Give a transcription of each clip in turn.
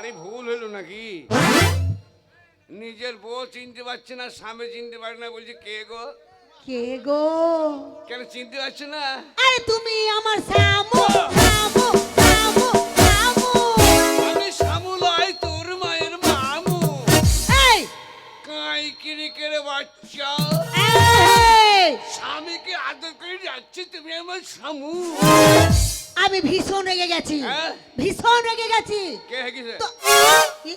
বাড়ি ভুল হলো নাকি? নিজের বউ চিনতে পারছে না স্বামী চিনতে পারে না বলছে কে গো? কে গো? কেন চিনতে পারছে না? আরে তুমি আমার আমি শ্যামলাই তোর মায়ের মামু। এই! কাই কিরি বাচ্চা। স্বামীকে আদর করে যাচ্ছে তুমি আমার শামু আমি ভীষণ রেগে গেছি। হ্যাঁ? ভীষণ রেগে গেছি। কে হেগিছে? তো কি?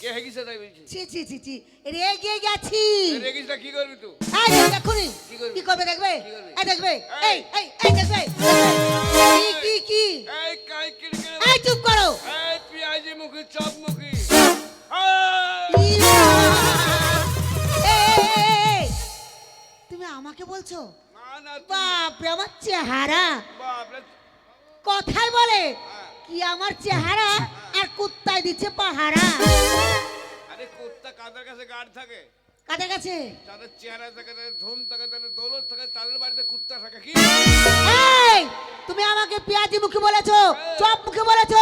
কে হেগিছে তাই বলছি ছি ছি ছি ছি রেগে গেছি। রেগিসটা কি করবি তুই? এই দেখ কি করবি? দেখবে? এই দেখবে এই। এই এই এই দেখবে। কি কি কি? এই কাই কিরি এই চুপ করো। এই পেঁয়াজি মুখী চপ মুখী। তুমি আমাকে বলছো? বাপরে আমার চেহারা। বাপরে কথাই বলে। কি আমার চেহারা আর কুত্তায় দিচ্ছে পাহারা? আরে কুত্তা কাদের কাছে গার্ড থাকে? কাদের কাছে? তাদের চেহারা থাকে তাদের ধুম থাকে তাদের দৌলত থাকে তাদের বাড়িতে কুত্তা থাকে কি? এই তুমি আমাকে পেঁয়াজি মুখে বলেছ চপ মুখে বলেছ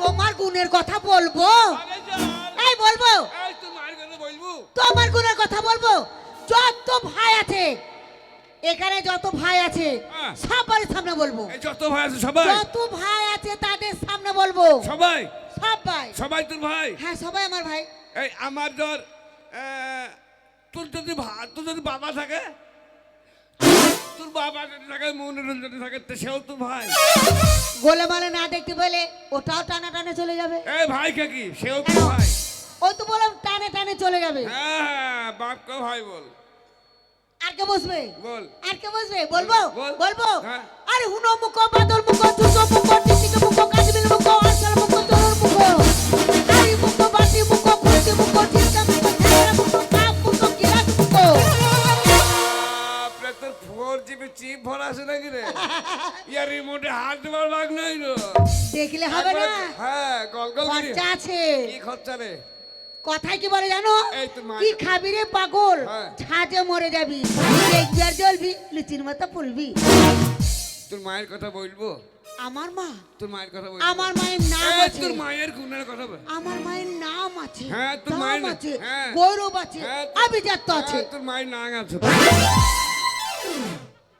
তোমার গুণের কথা বলব? এই বলব? তোমার গুণের কথা বলব? যত ভাই আছে এখানে যত ভাই আছে হ্যাঁ। সবার সামনে বলব। এই যত ভাই আছে সবাই। যত ভাই আছে তাদের সামনে বলব। সবাই। সব ভাই সবাই তোর ভাই। হ্যাঁ সবাই আমার ভাই। এই আমার ধর তোর যদি তোর যদি বাবা থাকে তোর বাবা যদি থাকে মনিরঞ্জন যদি থাকে তো সেও তোর ভাই। গোলে মালে না দেখতে পেলে ওটাও টানা টানে চলে যাবে। এই ভাই কে কি? সেও তোর ভাই। ও তো বললাম টানে টানে চলে যাবে। হ্যাঁ বাপকে ভাই বল। আর কে বসবে? বল। আর কে বসবে? বলব? বলব? হ্যাঁ। আরে হুনো মুখ বাদল মুখ চুচো মুখ টিটিকে মুখ কাজবিল মুখ আরসাল মুখ চোর মুখ আরি মুখ বাটি মুখ খুঁটি মুখ চিন্তা মুখ ছেড়া মুখ কাপ মুখ গিলাস মুখ। বাপরে তোর ফোর জিবি চিপ ভরা আছে নাকি রে? ইয়ার রিমোটে হাত দেওয়ার নাই রে দেখলে হবে না। হ্যাঁ গল গল খরচা আছে। কি খরচা রে? কথায় কি বলে জানো? কি খাবি রে পাগল? হ্যাঁ। ছাদে মরে যাবি দেখবি আর জ্বলবি লুচির মতো ফুলবি। তোর মায়ের কথা বলব? আমার মা? তোর মায়ের কথা বলব? আমার মায়ের নাম আছে। তোর মায়ের গুণের কথা বল। আমার মায়ের নাম আছে হ্যাঁ, তোর নাম মায়ের- আছে হ্যাঁ। গৌরব আছে হ্যাঁ, তোর- আভিজাত্য আছে। হ্যাঁ, তোর মায়ের নাং আছে।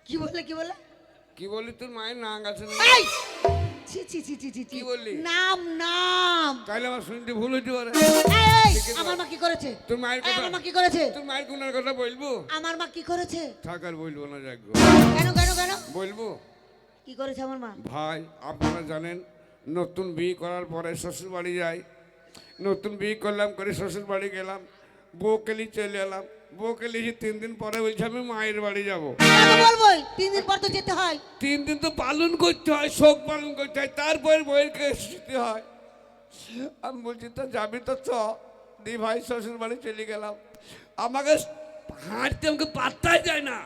কি বলে কি বলে? কি বলে তোর মায়ের নাং আছে? এই! ছি ছি ছি ছি ছি ছি। কি বললি? নাম নাম। আমার শুনতে ভুল হইতে পারে। আমার মা কি করেছে? তোর মায়ের কথা আমার মা কি করেছে? তোর মায়ের গুণের কথা বলব? আমার মা কি করেছে? বলব না যাক। কেন কেন কেন? বলব? কি করেছে আমার মা? ভাই আপনারা জানেন নতুন বিয়ে করার পরে শ্বশুর বাড়ি যাই। নতুন বিয়ে করলাম করে শ্বশুর বাড়ি গেলাম বউকে নিয়ে চলে এলাম। বউকে লিখে তিন দিন পরে বলছি আমি মায়ের বাড়ি যাব। তিন দিন পর তো যেতে হয়। তিন দিন তো পালন করতে হয় শোক পালন করতে হয় তারপরে বইয়ের দিতে হয়। আমি বলছি তো যাবি তো চ। দি ভাই শ্বশুর বাড়ি চলে গেলাম। আমাকে হাঁটতে আমাকে পাত্তাই যায় না।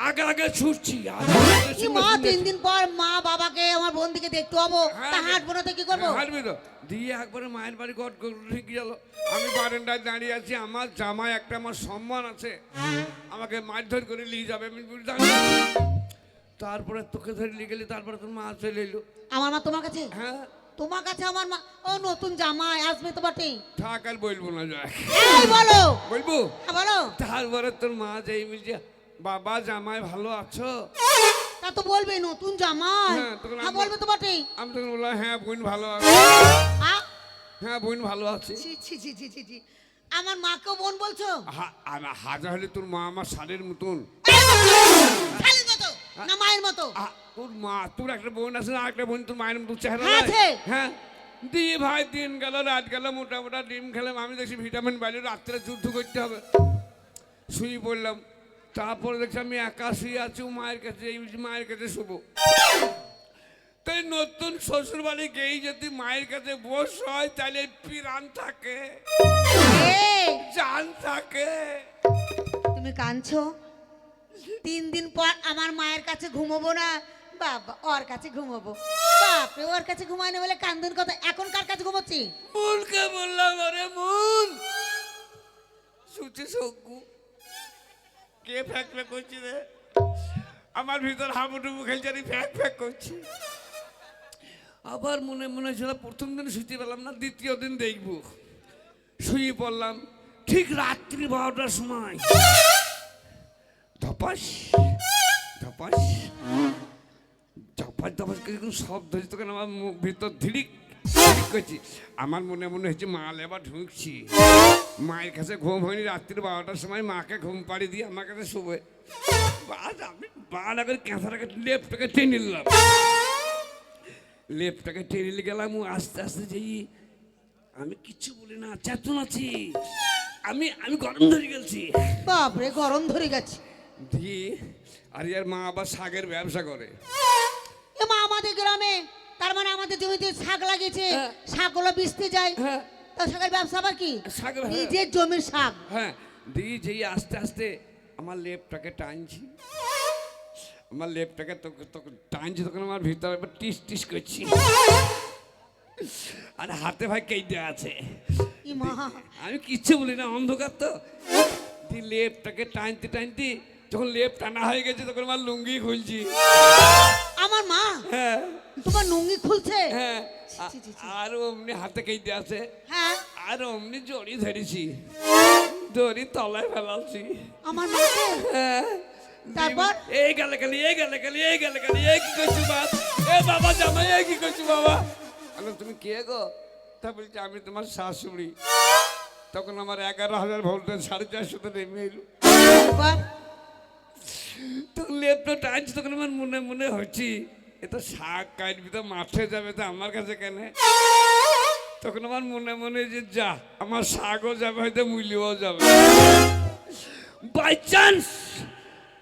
আগে আগে ছুটছি আগে কি মা তিন দিন পর মা বাবাকে আমার বোনদিকে দেখতে হব হ্যাঁ, তা হাঁটবো না তো কি করব? হাঁটবি তো। দিয়ে একবারে মায়ের বাড়ি গট ঠিক গেল। আমি বারান্দায় দাঁড়িয়ে আছি আমার জামাই একটা আমার সম্মান আছে। আমাকে মারধর করে নিয়ে যাবে আমি তারপরে তোকে ধরে নিয়ে গেলি তারপরে তোর মা চলে এলো। আমার মা তোমার কাছে? হ্যাঁ। তোমার কাছে আমার মা? ও নতুন জামাই আসবে তো বটেই। থাক আর বলব না যাক। বলো। বলব? হ্যাঁ, বলো। তারপরে তোর মা যেই বলছে বাবা জামাই ভালো আছো? তা তো বলবে নতুন জামাই। হ্যাঁ, তখন হ্যাঁ আমি- বলবে তো বটেই আমি তখন বললাম হ্যাঁ বোন ভালো আছে? হ্যাঁ বোন ভালো আছে। ছি ছি ছি ছি ছি ছি। আমার মাকেও বোন বলছো? হা- আমার হাজার হলে তোর মা আমার শালের মতন। শালীর মতো? না মায়ের মতো? আ- তোর মা তোর একটা বোন আছে না একটা বোন তোর মায়ের মতো চেহারা হ্যাঁ, নয়? আছে। হ্যাঁ? দিয়ে ভাই দিন গেল রাত গেল মোটা মোটা ডিম খেলাম। আমি দেখছি ভিটামিন বাইরে রাত্রে যুদ্ধ করতে হবে। শুয়ে পড়লাম। তারপরে দেখছি আমি একা শুয়ে আছি মায়ের কাছে এই মায়ের কাছে শুবো। তাই নতুন শ্বশুর বাড়ি গেই যদি মায়ের কাছে বস হয় তাহলে পিরান থাকে। জান থাকে। তুমি কাঁদছো? তিন দিন পর আমার মায়ের কাছে ঘুমোবো না। বাবা ওর কাছে ঘুমোবো। বাপরে ওর কাছে ঘুমায় না বলে কান্দন কথা এখন কার কাছে ঘুমোচ্ছি? মুনকে বললাম আরে মুন সুচি সজ্ঞু কে ফ্যাক ফ্যাক করছি রে? আমার ভিতর হাবুডুবু খেলছে আমি ফ্যাক ফ্যাক করছি। আবার মনে মনে ছিল প্রথম দিন শুতে পেলাম না, দ্বিতীয় দিন দেখব। শুয়ে পড়লাম, ঠিক রাত্রি বারোটার সময়। ধপাস ধপাস ধপাস ধপাস কোনো শব্দ হচ্ছে তখন আমার মুখ ভিতর ধিড়িক করছি আমার মনে মনে হচ্ছে মাল এবার ঢুকছি। মায়ের কাছে ঘুম হয়নি রাত্রির বারোটার সময় মাকে ঘুম পাড়ি দিয়ে আমার কাছে শুবে। বাস আমি বাড়া করে ক্যাঁচাটাকে লেপটাকে টেনে নিলাম। লেপটাকে টেনে নিয়ে গেলাম ও আস্তে আস্তে যেই আমি কিচ্ছু বলি না চেতন আছি। আমি আমি গরম ধরে গেছি বাপরে গরম ধরে গেছি। দিয়ে আর ইয়ার মা আবার শাকের ব্যবসা করে। এ মা আমাদের গ্রামে তার মানে আমাদের জমিতে শাক লাগিয়েছে হ্যাঁ। শাকগুলো বিচতে যায়। হ্যাঁ। তা শাকের ব্যবসা আবার কি। নিজের জমির শাক। হ্যাঁ দিয়ে যেই আস্তে আস্তে আমার লেপটাকে টানছি। আমার লেপটাকে টানছি তখন আমার ভিতরে টিস টিস করছি। আর হাতে ভাই কেটে আছে। আমি কিচ্ছু বলি না অন্ধকার তো। লেপটাকে টানতে টানতে যখন লেপ টানা হয়ে গেছে তখন আমার লুঙ্গি খুলছি। আমার মা? হ্যাঁ। তোমার লুঙ্গি খুলছে? হ্যাঁ। আর অমনি হাতে কেটে আছে। হ্যাঁ। আর অমনি জড়ি ধরেছি। দড়ি তলায় ফেলাচ্ছি। আমার মা হ্যাঁ। তারপর? এই গেলে গেলি এই গেলে গেলি এই গেলে গেলি এই কি করছ বাপ এ বাবা জামাই এই কি করছ বাবা? আমি তুমি কে গো? তা বলছি আমি তোমার শাশুড়ি। তখন আমার এগারো হাজার ভোল্টেজ সাড়ে চারশোতে নেমে এলো। বাপ, তখন লেপটা তখন আমার মনে মনে হচ্ছি এ তো শাক কাটবি তো মাঠে যাবে তো আমার কাছে কেন? তখন আমার মনে মনে যে যা আমার শাকও যাবে হয়তো মূল্যও যাবে। বাই চান্স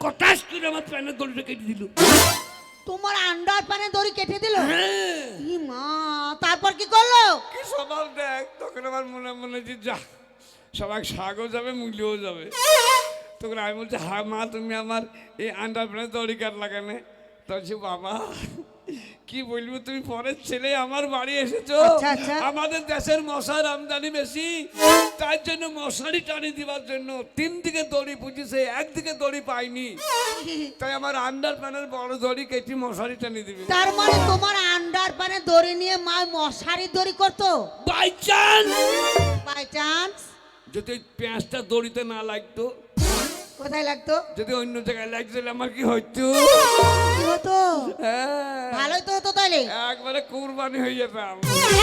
কটাস করে আমার প্যানের দড়িটা কেটে দিল। তোমার আন্ডার পানে দড়ি কেটে দিল? হ্যাঁ। ই মা তারপর কি করল? কি স্বভাব দেখ তখন আমার মনে মনে যে যা সবাই শাকও যাবে মূল্যও যাবে। তখন আমি বলছি হ্যাঁ মা তুমি আমার এই আন্ডার প্যানের দড়ি কাট লাগানে তখন বাবা কি বলব তুমি পরের ছেলে আমার বাড়ি এসেছ। আচ্ছা, আচ্ছা। আমাদের দেশের মশার আমদানি বেশি। তার জন্য মশারি টানি দিবার জন্য তিন দিকে দড়ি পুজিছে একদিকে দড়ি পাইনি। তাই আমার আন্ডার প্যানের বড় দড়ি কেটে মশারি টানি দিবে। তার মানে তোমার আন্ডার পানে দড়ি নিয়ে মা মশারি দড়ি করতো? বাই চান্স বাই চান্স যদি পেঁয়াজটা দড়িতে না লাগতো কোথায় লাগতো? যদি অন্য জায়গায় লাগছিল আমার কি হইতো? কি হতো? হ্যাঁ, ভালোই তো হতো তাহলে একবারে কুরবানি হয়ে যেতাম।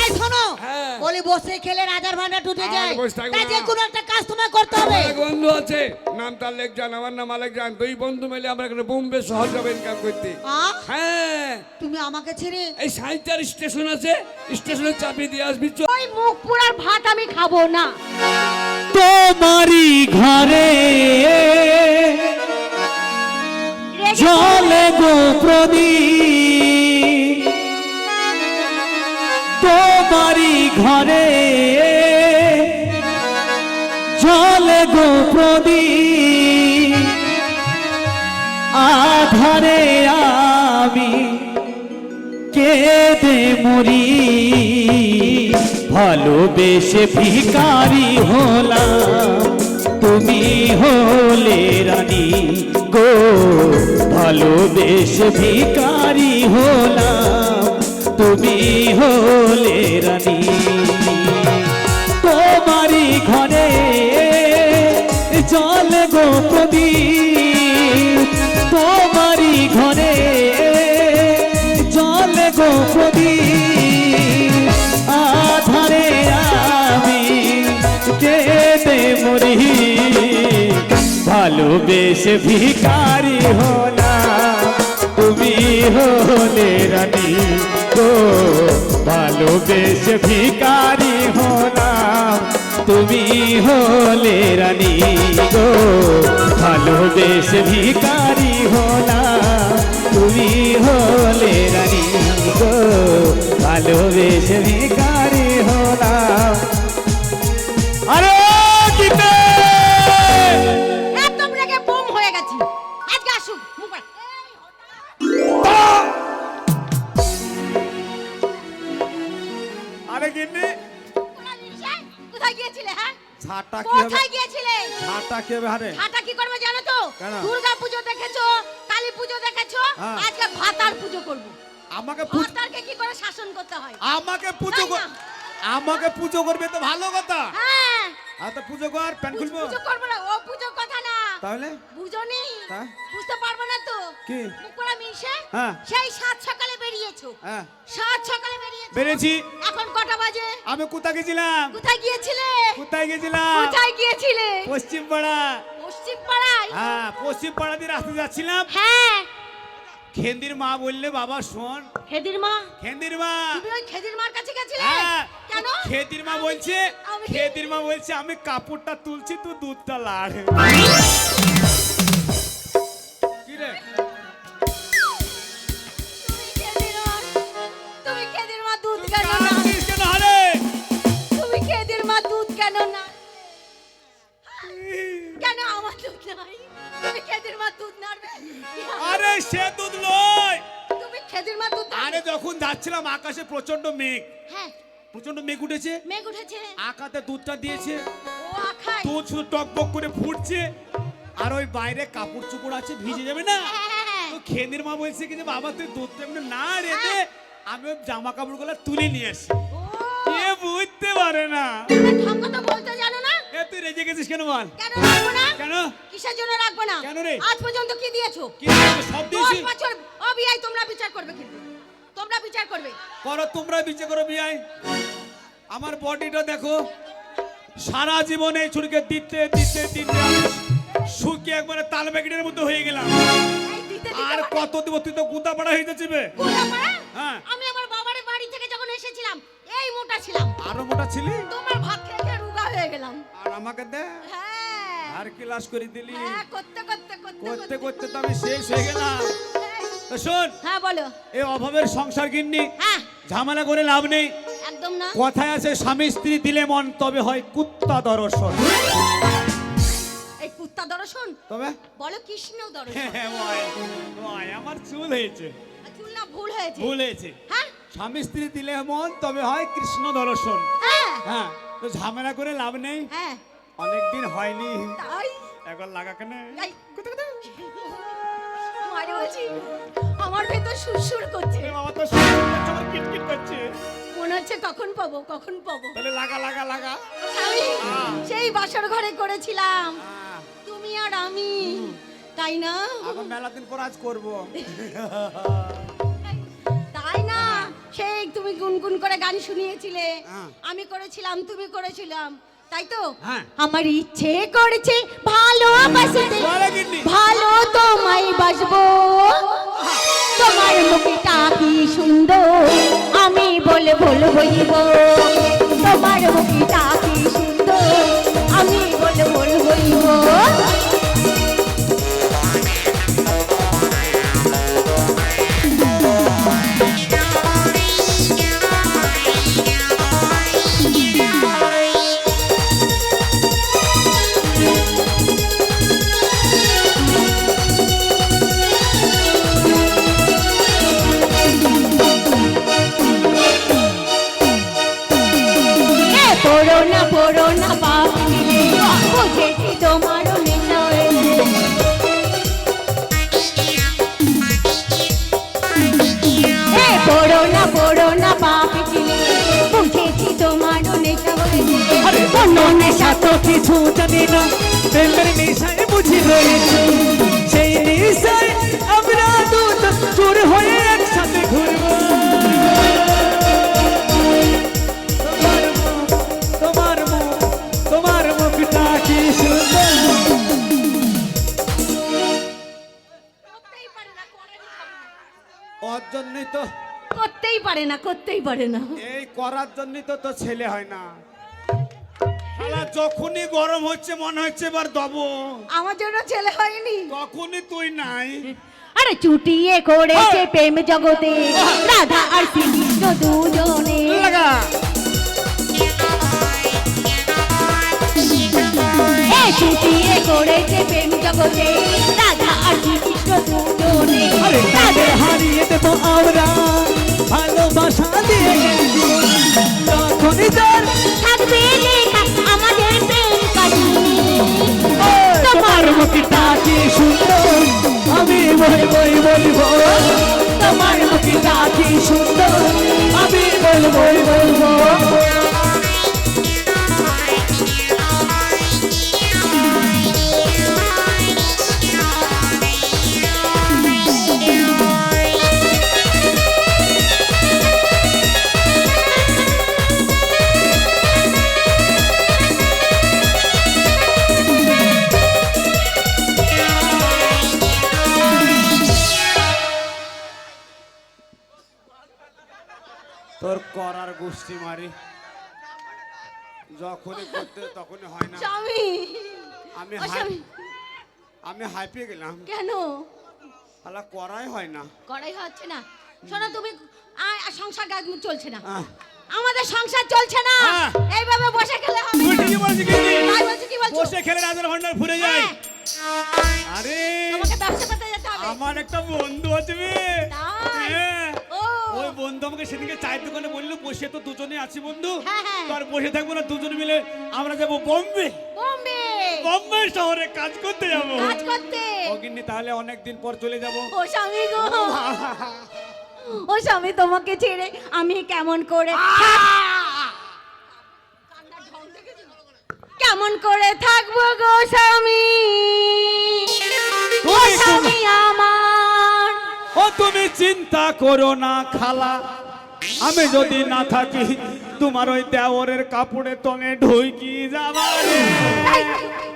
এই শোনো। হ্যাঁ। বলি বসে খেলে রাজার ভান্ডার টুটে যায়। তাই যে। কোনো একটা কাজ তোমায় করতে হবে। আমার এক বন্ধু আছে নাম তার লেখ জান আমার নাম আলেক জান। দুই বন্ধু মিলে আমরা এখানে বোম্বে শহর যাব ইনকাম করতে। হ্যাঁ। তুমি আমাকে ছেড়ে এই সাইটার স্টেশন আছে স্টেশনে চাপিয়ে দিয়ে আসবি চল। ওই মুখ পুরার ভাত আমি খাব না। তোমারি ঘরে। জলে গো প্রদীপ তোমারি ঘরে। জলে গো প্রদীপ আধারে আমি কেঁদে মরি। ভালোবেসে ভিকারি হলাম। তুমি হলে রানী গো। ভালোবেসে ভিকারি হলাম। তুমি হলে রানী। তোমারি ঘরে জল গো প্রদীপ। তোমারি ঘরে জল গো প্রদীপ। ভালোবেসে ভিকারি হলাম তুমি হলে রানী গো। ভালোবেসে ভিকারি হলাম তুমি হলে রানী গো। ভালোবেসে ভিকারি হলাম তুমি হলে রানী গো। ভালোবেসে ভিকারি হলাম ঝাঁটা কি হবে? কোথায় গিয়েছিলে? ঝাঁটা কি হবে হাটা কি করবে জানো তো? দুর্গা পুজো দেখেছ কালী পুজো দেখেছ হ্যাঁ। আজকে ভাতার পুজো করব। আমাকে পুজো কি করে শাসন করতে হয়? আমাকে পুজো? আমাকে পুজো করবে তো ভালো কথা। হ্যাঁ। আর তো পুজো কর প্যান্ট খুলবো? পুজো করব না ও পুজো কথা না। তাহলে? বুঝনি হ্যাঁ? বুঝতে পারব না তো? কি? মিশে হ্যাঁ। সেই সাত সকালে বেরিয়েছো। হ্যাঁ। সাত সকালে বেরিয়েছো। বেরেছি এখন কটা বাজে? আমি কোথায় গেছিলাম? কোথায় গিয়েছিলে? কোথায় গেছিলাম? কোথায় গিয়েছিলে? পশ্চিম পাড়া পশ্চিম পাড়ায় হ্যাঁ পশ্চিম পাড়া দিয়ে রাস্তা যাচ্ছিলাম। হ্যাঁ। খেন্দির মা বললে বাবা শোন। খেদির মা? খেন্দির মা। তুমি ওই খেদির মার কাছে গেছিলে? হ্যাঁ। কেন? খেদির মা বলছে খেদির মা বলছে আমি কাপড়টা তুলছি তুই দুধটা লাড়। কি রে? খেদির মা দুধ কেন না? কেন আমার দুধ নাই? তুমি খেদির মা দুধ নাড়বে? আরে সে দুধ নয়। তুমি খেদির মা দুধ আরে যখন যাচ্ছিলাম আকাশে প্রচণ্ড মেঘ। হ্যাঁ। প্রচণ্ড মেঘ উঠেছে? মেঘ উঠেছে। আকাতে দুধটা দিয়েছে। ও আখাই দুধ শুধু টকবক করে ফুটছে। আর ওই বাইরে কাপড় চোপড় আছে ভিজে যাবে না? হ্যাঁ। তো খেন্দির মা বলছে কি যে বাবা তুই দুধটা এমনি না রেখে আমি ওই জামা কাপড়গুলো তুলে নিয়ে আসি। পারে না। তুমি ঠক বলতে জানো না? এ তুই রেজে গেছিস কেন বল? কেন রাখব না? কেন? কিসের জন্য রাখব না? কেন রে? আজ পর্যন্ত কি দিয়েছ? কি সব দিয়েছি। বছর অবিয়াই তোমরা বিচার করবে কিন্তু। তোমরা বিচার করবে। করো তোমরা বিচে করো বিয়াই আমার বডিটা দেখো। সারা জীবনে এই ছুরিকে দিতে দিতে দিতে শুকিয়ে একবারে তাল ব্যাগেটের মধ্যে হয়ে গেলাম। আর মানে- কত দিব? তুই তো গুদা পাড়া হয়ে যাচ্ছে? হ্যাঁ। আমি ছিলাম আরও মোটা ছিলি? তোমার ভাত খেয়ে খেয়ে রুগা হয়ে গেলাম। আর আমাকে দে। হ্যাঁ। আর ক্লাস করে দিলি। হ্যাঁ করতে করতে করতে করতে করতে। তো আমি শেষ হয়ে গেলাম। তো শোন হ্যাঁ বলো। এই অভাবের সংসার কিননি হ্যাঁ। ঝামেলা করে লাভ নেই। একদম না। কথায় আছে স্বামী স্ত্রী দিলে মন তবে হয় কুত্তা দর্শন। এই কুত্তা দর্শন? তবে? বলো কৃষ্ণ দর্শন। হ্যাঁ, ভয়, আমার চুল হয়েছে। চুল না ভুল হয়েছে। ভুল হয়েছে। হ্যাঁ? স্বামী স্ত্রী দিলে মন তবে হয় কৃষ্ণ দর্শন। হ্যাঁ। হ্যাঁ তো ঝামেলা করে লাভ নেই। হ্যাঁ। অনেকদিন হয়নি। তাই? একবার লাগা কেন? আমার ভেতর সুরসুর করছে। বাবা তো শুনতে পাচ্ছ, আমার কিটকিট করছে। মনে হচ্ছে কখন পাবো কখন পাবো। তাহলে লাগা লাগা লাগা। হ্যাঁ। সেই বাসর ঘরে করেছিলাম। তুমি আর আমি তাই না? এখন মেলা দিন পর আজ করব। তুমি গুনগুন করে গান শুনিয়েছিলে। হ্যাঁ। আমি করেছিলাম তুমি করেছিলাম। তাই তো? হ্যাঁ। আমার ইচ্ছে করেছে ভালোবাসতে। গিন্নি। ভালো তোমায় বাসবো। তোমার মুখটা কি সুন্দর আমি বলে বলে বলব তোমার মুখটা কি সুন্দর আমি বলে বলে বলব অন্য নেশা তো কিছু জানি না। প্রেমের নেশায় বুঝি রয়েছে। সেই নেশায় আমরা দুজন চোর হয়ে একসাথে ঘুরবো। তোমার মুখ তোমার মুখ তোমার মুখটা কি সুন্দর। করতেই পারে না করেনি ওর জন্যই তো করতেই পারে না করতেই পারে না। এই করার জন্যই তো তো ছেলে হয় না। শালা যখনই গরম হচ্ছে মনে হচ্ছে এবার দবো। আমার জন্য ছেলে হয়নি। তখনই তুই নাই। আরে চুটিয়ে করেছে প্রেম জগতে। রাধা আর শ্রীকৃষ্ণ দুজনে। লাগা। চুটিয়ে করেছে প্রেম জগতে। রাধা আর শ্রীকৃষ্ণ দুজনে। আরে তাদের হারিয়ে দেবো আমরা। ভালোবাসা দিয়ে। তখনই তোর থাকবে মুখটা কি সুন্দর। আমি বই বলব। তোমার মুখ কি সুন্দর। আমি বলব বলব। আমি হাইপে গেলাম। কেন? তাহলে করাই হয় না। করাই হচ্ছে না। শোনো তুমি আর সংসার কাজ চলছে না। আমাদের সংসার চলছে না। এইভাবে বসে খেলে হবে। ঠিকই বলছিস বলছো কি? বলছো বসে খেলে রাজার ভান্ডার ফুরে যায়। হ্যাঁ, আরে। তোমাকে ব্যবসা করতে যেতে হবে। আমার একটা বন্ধু আছে। তাই? হ্যাঁ। ওই বন্ধু আমাকে সেদিনকে চায়ের দোকানে বলল বসে তো দুজনে আছি বন্ধু। হ্যাঁ। তো আর বসে থাকব না দুজনে মিলে আমরা যাব বোম্বে। বোম্বে? বোম্বে শহরে কাজ করতে যাব। কাজ করতে? অগিন্নি তাহলে অনেকদিন পর চলে যাব। ও স্বামী গো। ও স্বামী তোমাকে ছেড়ে আমি কেমন করে কেমন করে থাকব গো স্বামী? ও তুমি- স্বামী আমার। ও তুমি চিন্তা করো না খালা। আমি যদি না থাকি তোমার ওই দেওরের কাপড়ে তঙে ঢুকি যাবারে এই,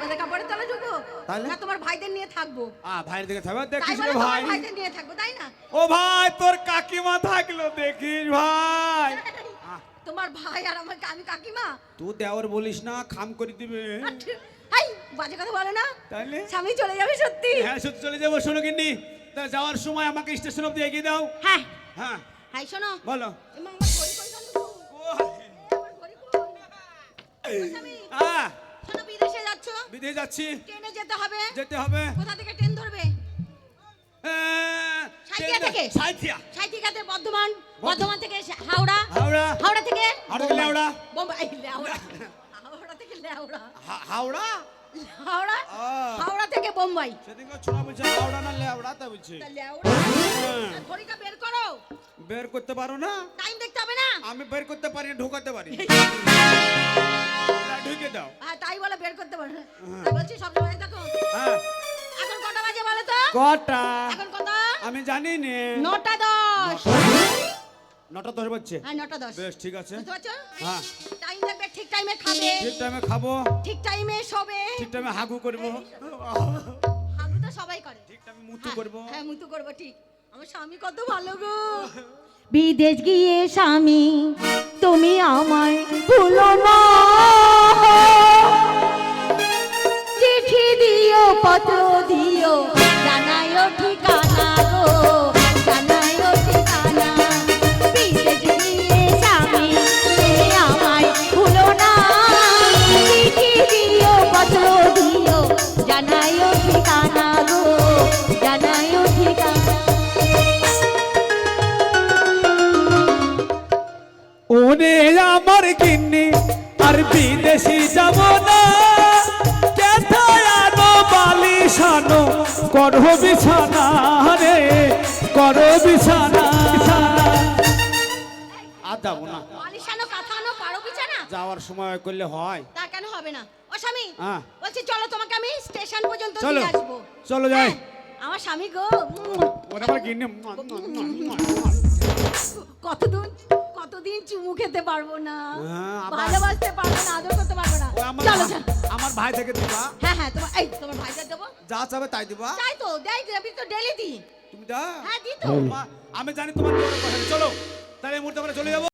ওদের কাপড়ের তলে ঢুকবো তাহলে? না তোমার ভাইদের নিয়ে থাকব। আ ভাইয়ের দিকে থাকবে? দেখিস রে ভাই। ভাইদের নিয়ে থাকব তাই না? ও ভাই তোর কাকিমা থাকল দেখিস ভাই। তোমার ভাই আর আমার আমি কাকিমা? তুই দেওর বলিস না খাম করে দিবে। এই বাজে কথা বলে না। তাহলে? স্বামী চলে যাবে সত্যি। হ্যাঁ সত্যি চলে যাব শোনো কিন্নি তা যাওয়ার সময় আমাকে স্টেশন অব্দি এগিয়ে দাও। হ্যাঁ। হ্যাঁ। হাই শোনো। বলো। আমার ঘড়ি কই তো? আমার ঘড়ি কই? ও স্বামী, আহ, শোনো, বিদেশে যাচ্ছ? বিদেশ যাচ্ছি। ট্রেনে যেতে হবে। যেতে হবে। কোথা থেকে ট্রেন ধরবে? আহ, সাঁইথিয়া থেকে? সাঁইথিয়া। সাইথিকাতে বর্ধমান। বর্ধমান থেকে হাওড়া। হাওড়া। হাওড়া থেকে? হাওড়া বোম্বাই লেওড়া। হাওড়া থেকে হাওড়া? হাওড়া? হাওড়া থেকে বোম্বাই। সেদিনকে ছোড়া বলছে হাওড়া না লেওড়া তা বলছে। লেওড়া? হ্যাঁ। ঘড়িটা বের করো। বের করতে পারো না? টাইম দেখতে হবে না? আমি বের করতে পারি না, ঢোকাতে পারি ঢুকে দাও। হ্যাঁ তাই বলে বের করতে পারো। না তাই বলছি সব সময় দেখো। হ্যাঁ। এখন কটা বাজে বলো তো? কটা? এখন কটা? আমি জানি নে নটা দশ। নটা দশ বাজছে। হ্যাঁ নটা দশ। বেশ ঠিক আছে। বুঝতে পারছ? হ্যাঁ। টাইম দেখবে ঠিক টাইমে খাবে। ঠিক টাইমে খাব। ঠিক টাইমে শোবে। ঠিক টাইমে হাগু করব। হাগু তো সবাই করে। ঠিক টাইমে মুতু হ্যাঁ, করব। হ্যাঁ মুতু করব ঠিক। আমার স্বামী কত ভালো গো। বিদেশ গিয়ে স্বামী তুমি আমায় ভুলো না। বিছানা রে করো বিছানা। আর যাব না। আলিশানো কাঁথানো পারো বিছানা? যাওয়ার সময় করলে হয়। তা কেন হবে না? ও স্বামী হ্যাঁ। বলছি চলো তোমাকে আমি স্টেশন পর্যন্ত চলো, দিয়ে আসব। চলো যাই। হ্যাঁ, আমার স্বামী গো। ওটা আবার কিন্নি কতদিন কতদিন চুমু খেতে পারব না? হ্যাঁ, ভালোবাসতে পারব না আদর করতে পারব না। চলো আমার ভাই থেকে দিবা। হ্যাঁ হ্যাঁ তোমার এই তোমার দেবো। যা চাবে তাই দিবা। তাই তো দেয় আমি তো ডেলি দিই। তুমি দা হ্যাঁ দিই তো। আমি জানি তোমার কথা চলো তাহলে এই মুহূর্তে আমরা চলে যাব।